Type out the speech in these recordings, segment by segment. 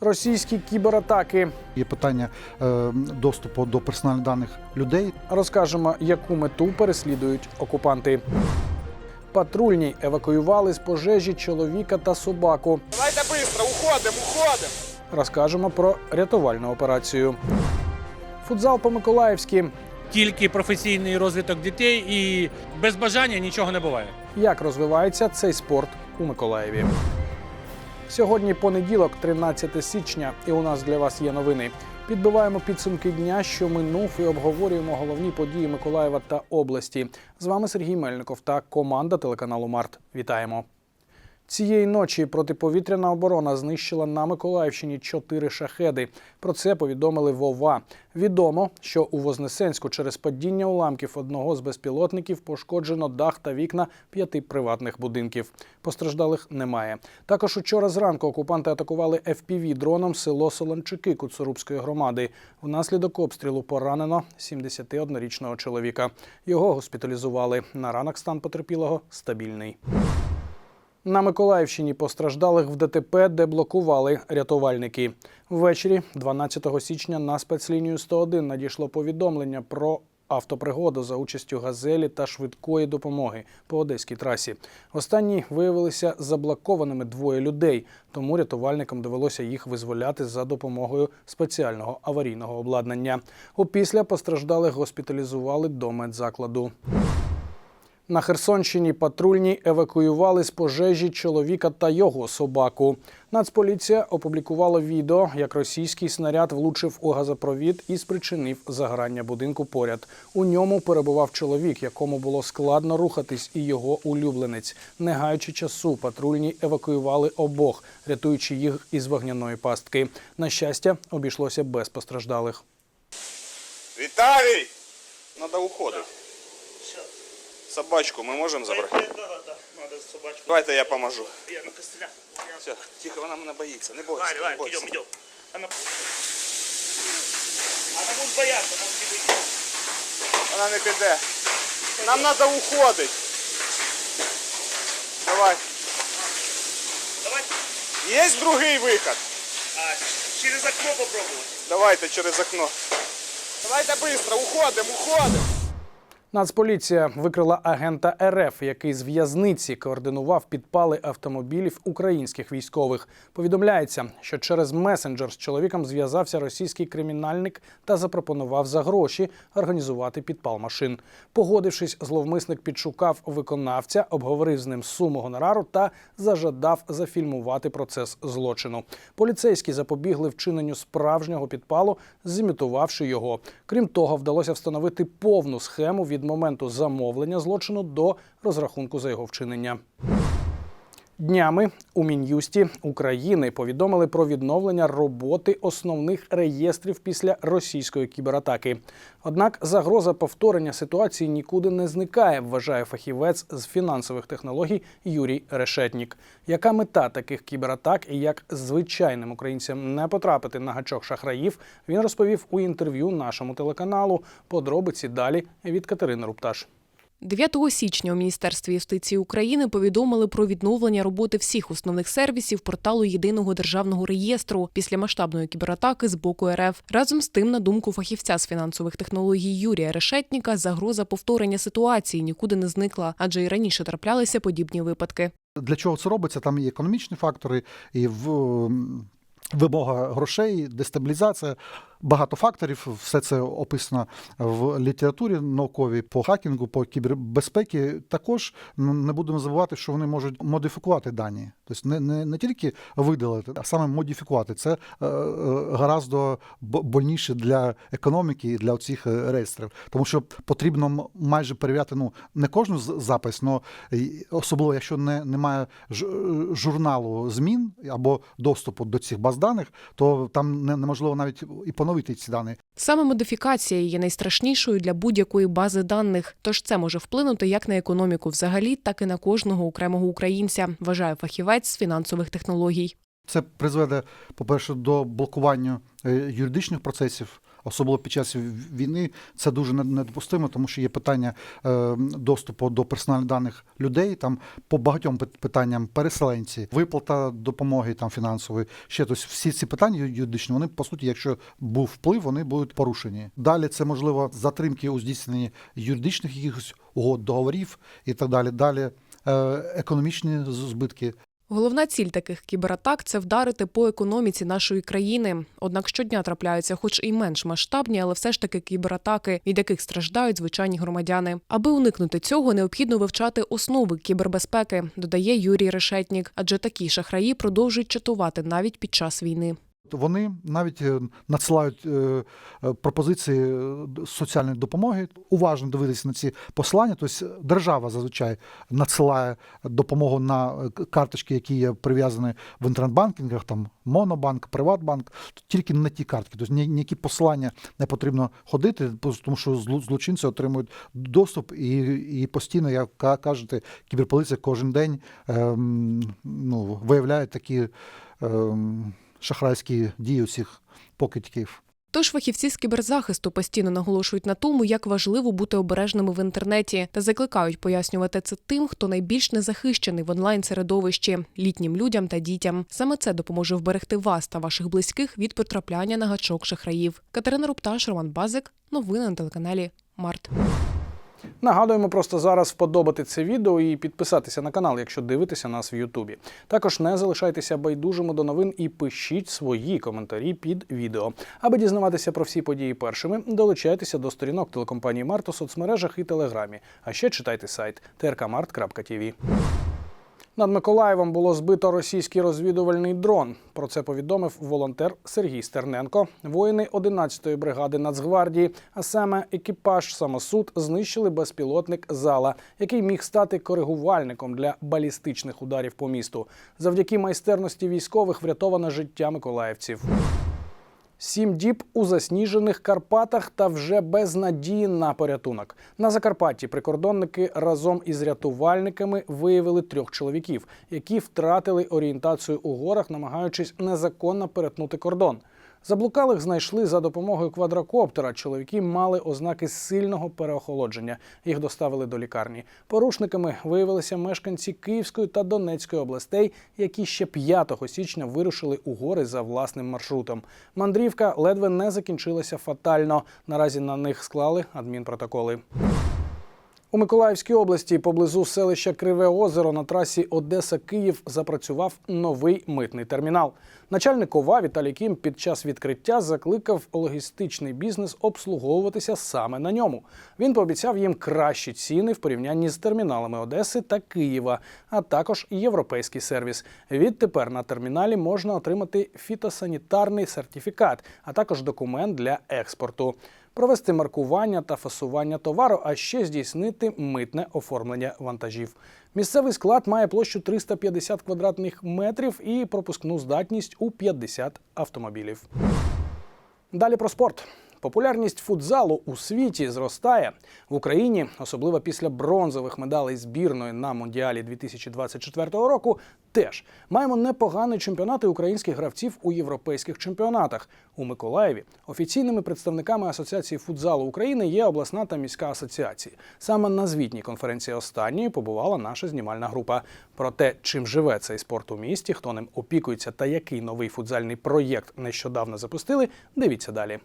Російські кібератаки. Є питання е, доступу до персональних даних людей. Розкажемо, яку мету переслідують окупанти. Патрульні евакуювали з пожежі чоловіка та собаку. Давайте швидко, уходимо, уходимо. Розкажемо про рятувальну операцію. Футзал по-миколаївськи. тільки професійний розвиток дітей і без бажання нічого не буває. Як розвивається цей спорт у Миколаєві? Сьогодні понеділок, 13 січня, і у нас для вас є новини. Підбиваємо підсумки дня, що минув, і обговорюємо головні події Миколаєва та області. З вами Сергій Мельников та команда телеканалу Март. Вітаємо. Цієї ночі протиповітряна оборона знищила на Миколаївщині чотири шахеди. Про це повідомили Вова. Відомо, що у Вознесенську через падіння уламків одного з безпілотників пошкоджено дах та вікна п'яти приватних будинків. Постраждалих немає. Також учора зранку окупанти атакували fpv дроном село Солончики Куцурубської громади. Внаслідок обстрілу поранено 71-річного чоловіка. Його госпіталізували. На ранок стан потерпілого стабільний. На Миколаївщині постраждалих в ДТП деблокували рятувальники. Ввечері, 12 січня, на спецлінію 101 надійшло повідомлення про автопригоду за участю газелі та швидкої допомоги по одеській трасі. Останні виявилися заблокованими двоє людей, тому рятувальникам довелося їх визволяти за допомогою спеціального аварійного обладнання. Опісля постраждалих госпіталізували до медзакладу. На Херсонщині патрульні евакуювали з пожежі чоловіка та його собаку. Нацполіція опублікувала відео, як російський снаряд влучив у газопровід і спричинив загорання будинку поряд. У ньому перебував чоловік, якому було складно рухатись, і його улюбленець. Не гаючи часу, патрульні евакуювали обох, рятуючи їх із вогняної пастки. На щастя, обійшлося без постраждалих. Віталій! Надо уходити. Собачку ми можемо забрати? Да, да, да. Надо собачку. Давайте я поможу. Я на костыля. Все, тихо, вона мене боїться. Не бойся. Давай, не давай, бойся. идем, идем. Она... Она будет бояться, может не выйти. Вона не піде. Нам треба уходити. Давай. Давай Є другий виход? а, через окно попробовать. Давайте через окно. Давайте швидко, уходимо, уходимо. Нацполіція викрила агента РФ, який з в'язниці координував підпали автомобілів українських військових. Повідомляється, що через месенджер з чоловіком зв'язався російський кримінальник та запропонував за гроші організувати підпал машин. Погодившись, зловмисник підшукав виконавця, обговорив з ним суму гонорару та зажадав зафільмувати процес злочину. Поліцейські запобігли вчиненню справжнього підпалу, зімітувавши його. Крім того, вдалося встановити повну схему від моменту замовлення злочину до розрахунку за його вчинення. Днями у Мін'юсті України повідомили про відновлення роботи основних реєстрів після російської кібератаки. Однак загроза повторення ситуації нікуди не зникає, вважає фахівець з фінансових технологій Юрій Решетнік. Яка мета таких кібератак і як звичайним українцям не потрапити на гачок шахраїв, він розповів у інтерв'ю нашому телеканалу. Подробиці далі від Катерини Рупташ. 9 січня у Міністерстві юстиції України повідомили про відновлення роботи всіх основних сервісів порталу єдиного державного реєстру після масштабної кібератаки з боку РФ. Разом з тим, на думку фахівця з фінансових технологій Юрія Решетніка, загроза повторення ситуації нікуди не зникла, адже і раніше траплялися подібні випадки. Для чого це робиться? Там і економічні фактори, і в. Вимога грошей, дестабілізація, багато факторів. Все це описано в літературі науковій по хакінгу, по кібербезпекі. Також ну, не будемо забувати, що вони можуть модифікувати дані. Тобто не, не, не тільки видалити, а саме модифікувати. Це е, е, гораздо больніше для економіки і для цих реєстрів. Тому що потрібно майже перевіряти ну, не кожну запис, але особливо, якщо не, немає е, журналу змін або доступу до цих баз даних, то там не- неможливо навіть і поновити ці дані. Саме модифікація є найстрашнішою для будь-якої бази даних, тож це може вплинути як на економіку взагалі, так і на кожного окремого українця, вважає фахівець з фінансових технологій. Це призведе, по-перше, до блокування е, юридичних процесів, особливо під час війни, це дуже недопустимо, тому що є питання е, доступу до персональних даних людей. Там по багатьом питанням переселенці, виплата допомоги там фінансової. Ще тобто всі ці питання юридичні, вони по суті, якщо був вплив, вони будуть порушені. Далі це можливо затримки у здійсненні юридичних якихось угод, договорів і так далі. Далі е, економічні збитки. Головна ціль таких кібератак це вдарити по економіці нашої країни. Однак щодня трапляються, хоч і менш масштабні, але все ж таки кібератаки, від яких страждають звичайні громадяни. Аби уникнути цього, необхідно вивчати основи кібербезпеки, додає Юрій Решетнік. Адже такі шахраї продовжують чатувати навіть під час війни. Вони навіть е, надсилають е, е, пропозиції соціальної допомоги. Уважно дивитися на ці послання. Тобто держава зазвичай надсилає допомогу на карточки, які є прив'язані в інтернет-банкінгах, там Монобанк, Приватбанк, тільки на ті картки. Тобто ніякі послання не потрібно ходити, тому що злочинці отримують доступ і, і постійно, як кажете, кіберполіція кожен день ем, ну, виявляє такі. Ем, шахрайські дії усіх покидьків. Тож фахівці з кіберзахисту постійно наголошують на тому, як важливо бути обережними в інтернеті та закликають пояснювати це тим, хто найбільш незахищений в онлайн середовищі літнім людям та дітям. Саме це допоможе вберегти вас та ваших близьких від потрапляння на гачок шахраїв. Катерина Рупташ, Роман Базик. Новини на телеканалі Март. Нагадуємо просто зараз вподобати це відео і підписатися на канал, якщо дивитеся нас в Ютубі. Також не залишайтеся байдужими до новин і пишіть свої коментарі під відео. Аби дізнаватися про всі події першими, долучайтеся до сторінок телекомпанії Март у соцмережах і Телеграмі. А ще читайте сайт trkmart.tv. Над Миколаєвом було збито російський розвідувальний дрон. Про це повідомив волонтер Сергій Стерненко. Воїни 11-ї бригади Нацгвардії, а саме екіпаж самосуд, знищили безпілотник зала, який міг стати коригувальником для балістичних ударів по місту. Завдяки майстерності військових врятовано життя миколаївців. Сім діб у засніжених Карпатах та вже без надії на порятунок. На Закарпатті прикордонники разом із рятувальниками виявили трьох чоловіків, які втратили орієнтацію у горах, намагаючись незаконно перетнути кордон. Заблукалих знайшли за допомогою квадрокоптера. Чоловіки мали ознаки сильного переохолодження. Їх доставили до лікарні. Порушниками виявилися мешканці Київської та Донецької областей, які ще 5 січня вирушили у гори за власним маршрутом. Мандрівка ледве не закінчилася фатально. Наразі на них склали адмінпротоколи. У Миколаївській області поблизу селища Криве Озеро на трасі Одеса-Київ запрацював новий митний термінал. Начальник ОВА Віталій Кім під час відкриття закликав логістичний бізнес обслуговуватися саме на ньому. Він пообіцяв їм кращі ціни в порівнянні з терміналами Одеси та Києва, а також європейський сервіс. Відтепер на терміналі можна отримати фітосанітарний сертифікат, а також документ для експорту провести маркування та фасування товару, а ще здійснити митне оформлення вантажів. Місцевий склад має площу 350 квадратних метрів і пропускну здатність у 50 автомобілів. Далі про спорт. Популярність футзалу у світі зростає в Україні, особливо після бронзових медалей збірної на Мондіалі 2024 року. Теж маємо непогані чемпіонати українських гравців у європейських чемпіонатах. У Миколаєві офіційними представниками Асоціації футзалу України є обласна та міська асоціації. Саме на звітній конференції останньої побувала наша знімальна група. Про те, чим живе цей спорт у місті, хто ним опікується та який новий футзальний проєкт нещодавно запустили. Дивіться далі.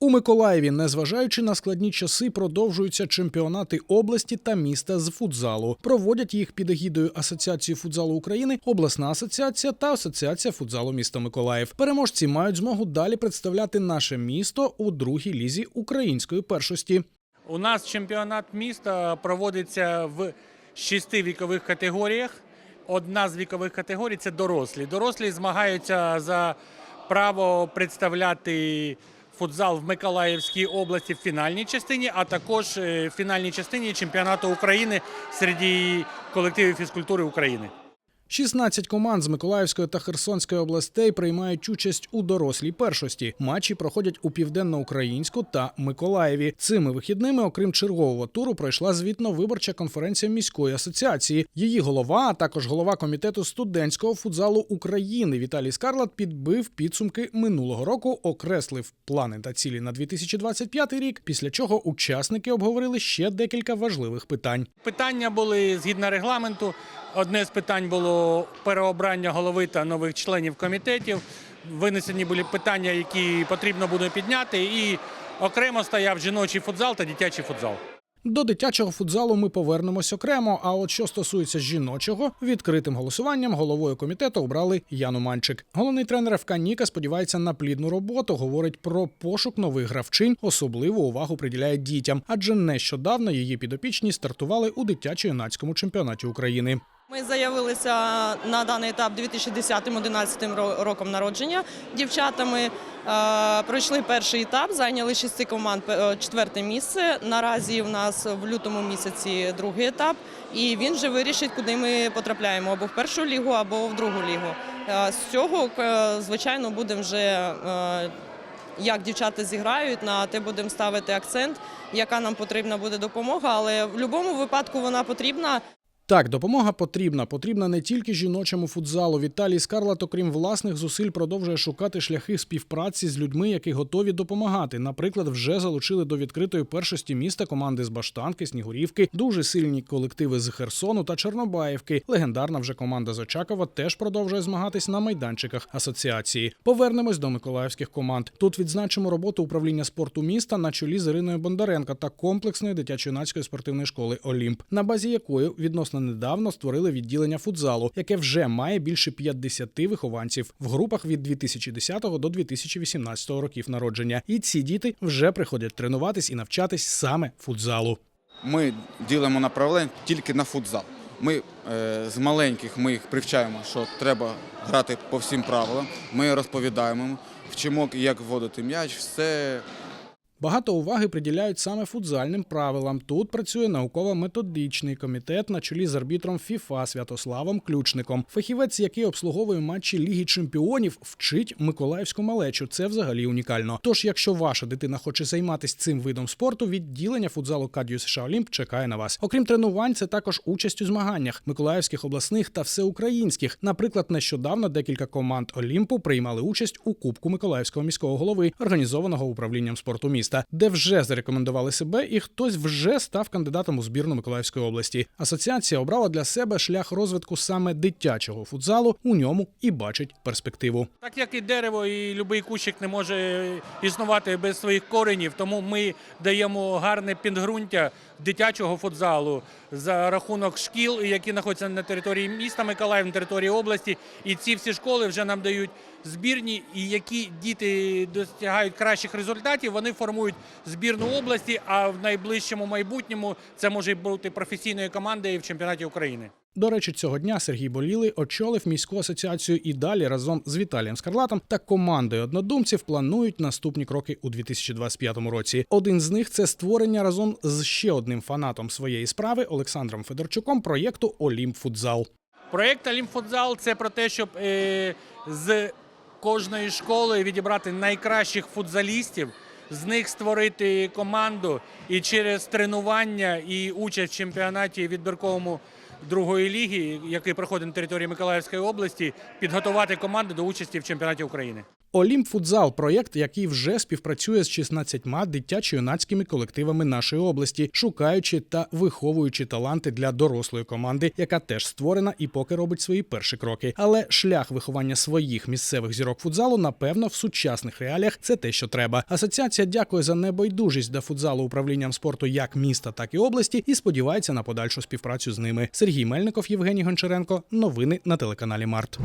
У Миколаєві, незважаючи на складні часи, продовжуються чемпіонати області та міста з футзалу. Проводять їх під егідою Асоціації футзалу України, обласна асоціація та Асоціація футзалу міста Миколаїв. Переможці мають змогу далі представляти наше місто у другій лізі української першості. У нас чемпіонат міста проводиться в шести вікових категоріях. Одна з вікових категорій це дорослі. Дорослі змагаються за право представляти футзал в Миколаївській області в фінальній частині, а також е, в фінальній частині чемпіонату України серед колективів фізкультури України. 16 команд з Миколаївської та Херсонської областей приймають участь у дорослій першості. Матчі проходять у південноукраїнську та Миколаєві. Цими вихідними, окрім чергового туру, пройшла звітно-виборча конференція міської асоціації. Її голова, а також голова комітету студентського футзалу України Віталій Скарлат підбив підсумки минулого року, окреслив плани та цілі на 2025 рік. Після чого учасники обговорили ще декілька важливих питань. Питання були згідно регламенту. Одне з питань було переобрання голови та нових членів комітетів. Винесені були питання, які потрібно буде підняти, і окремо стояв жіночий футзал та дитячий футзал. До дитячого футзалу ми повернемось окремо. А от що стосується жіночого, відкритим голосуванням головою комітету обрали Яну Манчик. Головний тренер ФК Ніка сподівається на плідну роботу. Говорить про пошук нових гравчинь. Особливу увагу приділяє дітям, адже нещодавно її підопічні стартували у дитячо-юнацькому чемпіонаті України. Ми заявилися на даний етап 2010-2011 роком народження дівчатами. Е, Пройшли перший етап, зайняли шести команд е, четверте місце. Наразі в нас в лютому місяці другий етап, і він вже вирішить, куди ми потрапляємо або в першу лігу, або в другу лігу. Е, З цього, звичайно, будемо вже як дівчата зіграють, на те будемо ставити акцент, яка нам потрібна буде допомога, але в будь-якому випадку вона потрібна. Так, допомога потрібна. Потрібна не тільки жіночому футзалу. Віталій Скарлат, окрім власних зусиль, продовжує шукати шляхи співпраці з людьми, які готові допомагати. Наприклад, вже залучили до відкритої першості міста команди з Баштанки, Снігурівки, дуже сильні колективи з Херсону та Чорнобаївки. Легендарна вже команда з Очакова теж продовжує змагатись на майданчиках асоціації. Повернемось до миколаївських команд. Тут відзначимо роботу управління спорту міста на чолі з Іриною Бондаренко та комплексної дитячо-юнацької спортивної школи Олімп, на базі якої відносно недавно створили відділення футзалу, яке вже має більше 50 вихованців в групах від 2010 до 2018 років народження. І ці діти вже приходять тренуватись і навчатись саме футзалу. Ми ділимо направлення тільки на футзал. Ми е, з маленьких ми їх привчаємо, що треба грати по всім правилам. Ми розповідаємо, вчимо, як вводити м'яч, все Багато уваги приділяють саме футзальним правилам. Тут працює науково-методичний комітет на чолі з арбітром ФІФА Святославом Ключником. Фахівець, який обслуговує матчі Ліги Чемпіонів, вчить миколаївську малечу. Це взагалі унікально. Тож, якщо ваша дитина хоче займатися цим видом спорту, відділення футзалу Кадію США Олімп чекає на вас. Окрім тренувань, це також участь у змаганнях миколаївських обласних та всеукраїнських. Наприклад, нещодавно декілька команд Олімпу приймали участь у Кубку Миколаївського міського голови, організованого управлінням спорту міста, де вже зарекомендували себе, і хтось вже став кандидатом у збірну Миколаївської області. Асоціація обрала для себе шлях розвитку саме дитячого футзалу. У ньому і бачить перспективу. Так як і дерево, і будь-який кущик не може існувати без своїх коренів, тому ми даємо гарне підґрунтя дитячого футзалу за рахунок шкіл, які знаходяться на території міста Миколаїв, на території області. І ці всі школи вже нам дають збірні, і які діти досягають кращих результатів, вони формують збірну області. А в найближчому майбутньому це може бути професійною командою в чемпіонаті України. До речі, цього дня Сергій Болілий очолив міську асоціацію і далі разом з Віталієм Скарлатом та командою однодумців планують наступні кроки у 2025 році. Один з них це створення разом з ще одним фанатом своєї справи Олександром Федорчуком проєкту Олімп Футзал. Проєкт Олімфутзал це про те, щоб е, з кожної школи відібрати найкращих футзалістів, з них створити команду і через тренування і участь в чемпіонаті відбірковому другої ліги, який проходить на території Миколаївської області, підготувати команду до участі в чемпіонаті України. Олімп Футзал проєкт, який вже співпрацює з 16 дитячо-юнацькими колективами нашої області, шукаючи та виховуючи таланти для дорослої команди, яка теж створена і поки робить свої перші кроки. Але шлях виховання своїх місцевих зірок футзалу, напевно, в сучасних реаліях це те, що треба. Асоціація дякує за небайдужість до футзалу управлінням спорту як міста, так і області, і сподівається на подальшу співпрацю з ними. Сергій Мельников, Євгеній Гончаренко. Новини на телеканалі Март.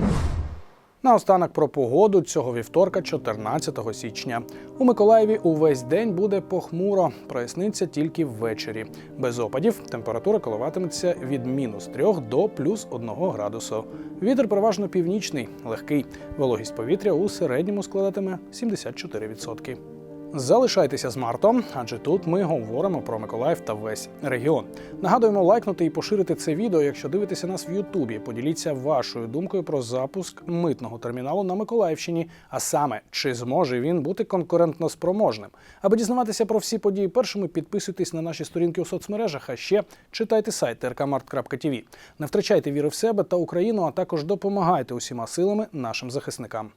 Наостанок про погоду цього вівторка, 14 січня. У Миколаєві увесь день буде похмуро, проясниться тільки ввечері. Без опадів температура коливатиметься від мінус 3 до плюс 1 градусу. Вітер переважно північний, легкий. Вологість повітря у середньому складатиме 74%. Залишайтеся з Мартом, адже тут ми говоримо про Миколаїв та весь регіон. Нагадуємо лайкнути і поширити це відео, якщо дивитеся нас в Ютубі. Поділіться вашою думкою про запуск митного терміналу на Миколаївщині, а саме чи зможе він бути конкурентно спроможним. Аби дізнаватися про всі події першими, підписуйтесь на наші сторінки у соцмережах, а ще читайте сайт trkmart.tv. Не втрачайте віри в себе та Україну, а також допомагайте усіма силами нашим захисникам.